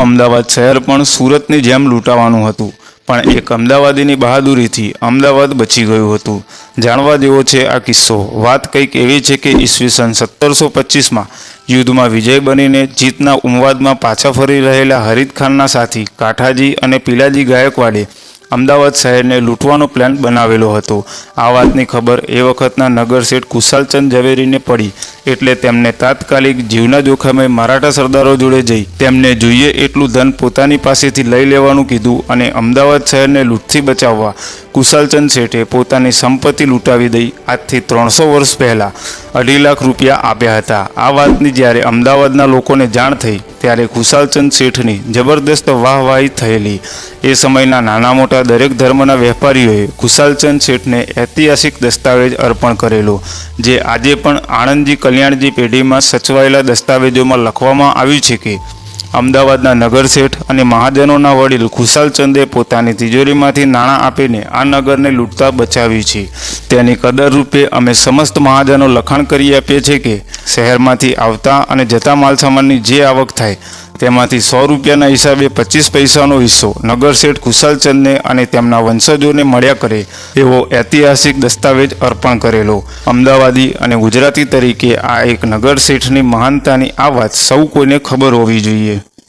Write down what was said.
અમદાવાદ શહેર પણ સુરતની જેમ લૂંટાવાનું હતું. પણ એક અમદાવાદીની બહાદુરીથી અમદાવાદ બચી ગયું હતું. જાણવા જેવો છે આ કિસ્સો. વાત કંઈક એવી છે કે ઈસવીસન સત્તરસો પચીસમાં યુદ્ધમાં વિજય બનીને જીતના ઉમવાદમાં પાછા ફરી રહેલા હરીદ ખાનના સાથી કાઠાજી અને પીલાજી ગાયકવાડે અમદાવાદ શહેરને લૂંટવાનો પ્લાન બનાવેલો હતો. આ વાતની ખબર એ વખતના નગર શેઠ કુશાલચંદ ઝવેરીને પડી. એટલે તેમને તાત્કાલિક જીવના જોખમે મરાઠા સરદારો જોડે જઈ તેમને જોઈએ એટલું ધન પોતાની પાસેથી લઈ લેવાનું કીધું અને અમદાવાદ શહેરને લૂંટથી બચાવવા કુશાલચંદ શેઠે પોતાની સંપત્તિ લૂંટાવી દઈ આજથી ત્રણસો વર્ષ પહેલાં અઢી લાખ રૂપિયા આપ્યા હતા. આ વાતની જ્યારે અમદાવાદના લોકોને જાણ થઈ ત્યારે કુશાલચંદ શેઠની જબરદસ્ત વાહવાહી થયેલી. એ સમયના નાના મોટા દરેક ધર્મના વેપારીઓએ કુશાલચંદ શેઠને ઐતિહાસિક દસ્તાવેજ અર્પણ કરેલો, જે આજે પણ આણંદજી કલ્યાણજી પેઢીમાં સચવાયેલા દસ્તાવેજોમાં લખવામાં આવ્યું છે કે અમદાવાદના નગર શેઠ અને મહાજનોના વડીલ ખુશાલચંદે પોતાની તિજોરીમાંથી નાણાં આપીને આ નગરને લૂંટતા બચાવી છે. તેની કદર રૂપે અમે સમસ્ત મહાજનો લખાણ કરી આપીએ છીએ કે શહેરમાંથી આવતા અને જતા માલસામાનની જે આવક થાય તેમાંથી સો રૂપિયાના હિસાબે પચીસ પૈસાનો હિસ્સો નગર શેઠ કુશાલચંદને અને તેમના વંશજોને મળ્યા કરે એવો ઐતિહાસિક દસ્તાવેજ અર્પણ કરેલો. અમદાવાદી અને ગુજરાતી તરીકે આ એક નગર શેઠની મહાનતાની આ વાત સૌ કોઈને ખબર હોવી જોઈએ.